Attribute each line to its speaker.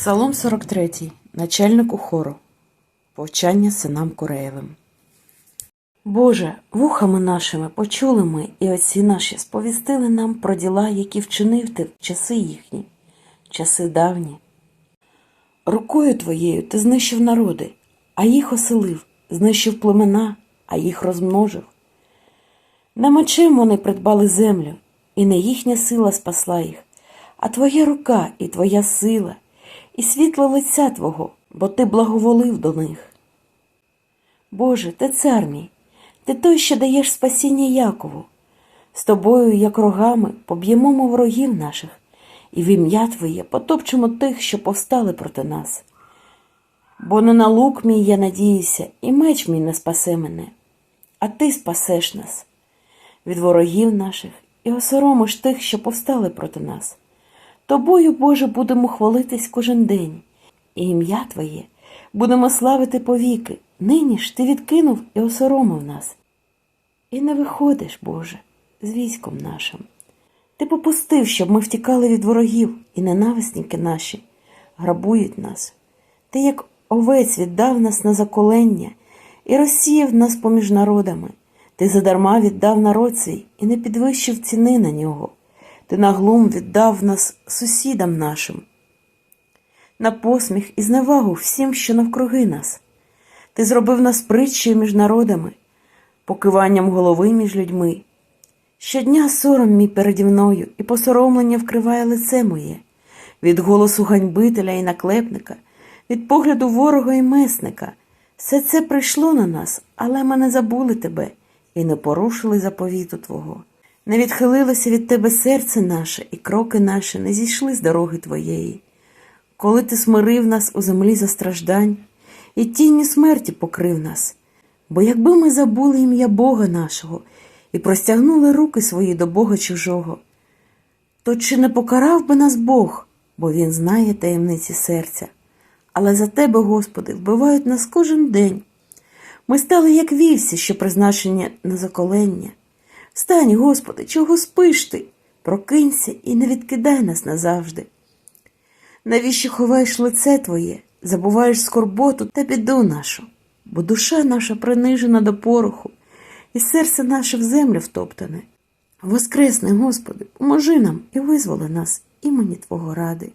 Speaker 1: Псалом 43. Начальнику хору. Повчання синам Куреєвим. Боже, вухами нашими почули ми, і отці наші сповістили нам про діла, які вчинив ти в часи їхні, часи давні. Рукою твоєю ти знищив народи, а їх оселив, знищив племена, а їх розмножив. Не мечем вони придбали землю, і не їхня сила спасла їх, а твоя рука і твоя сила, і світло лиця Твого, бо ти благоволив до них. Боже, ти цар мій, ти той, що даєш спасіння Якову. З тобою, як рогами, поб'ємо ми ворогів наших, і в ім'я Твоє потопчемо тих, що повстали проти нас. Бо не на лук мій я надіюся, і меч мій не спасе мене, а ти спасеш нас від ворогів наших і осоромиш тих, що повстали проти нас. Тобою, Боже, будемо хвалитись кожен день, і ім'я Твоє будемо славити повіки. Нині ж ти відкинув і осоромив нас. І не виходиш, Боже, з військом нашим. Ти попустив, щоб ми втікали від ворогів, і ненависники наші грабують нас. Ти, як овець, віддав нас на заколення і розсіяв нас поміж народами. Ти задарма віддав народ свій і не підвищив ціни на нього. Ти на глум віддав нас сусідам нашим, на посміх і зневагу всім, що навкруги нас. Ти зробив нас притчею між народами, покиванням голови між людьми. Щодня сором мій переді мною, і посоромлення вкриває лице моє, від голосу ганьбителя і наклепника, від погляду ворога і месника. Все це прийшло на нас, але ми не забули тебе і не порушили заповіту Твого. Не відхилилося від тебе серце наше, і кроки наші не зійшли з дороги Твоєї. Коли ти смирив нас у землі за страждань, і тінню смерті покрив нас. Бо якби ми забули ім'я Бога нашого і простягнули руки свої до Бога чужого, то чи не покарав би нас Бог, бо Він знає таємниці серця. Але за тебе, Господи, вбивають нас кожен день. Ми стали як вівці, що призначені на заколення. Встань, Господи, чого спиш ти? Прокинься і не відкидай нас назавжди. Навіщо ховаєш лице Твоє, забуваєш скорботу та біду нашу, бо душа наша принижена до пороху, і серце наше в землю втоптане. Воскресни, Господи, поможи нам і визволи нас імені Твого ради.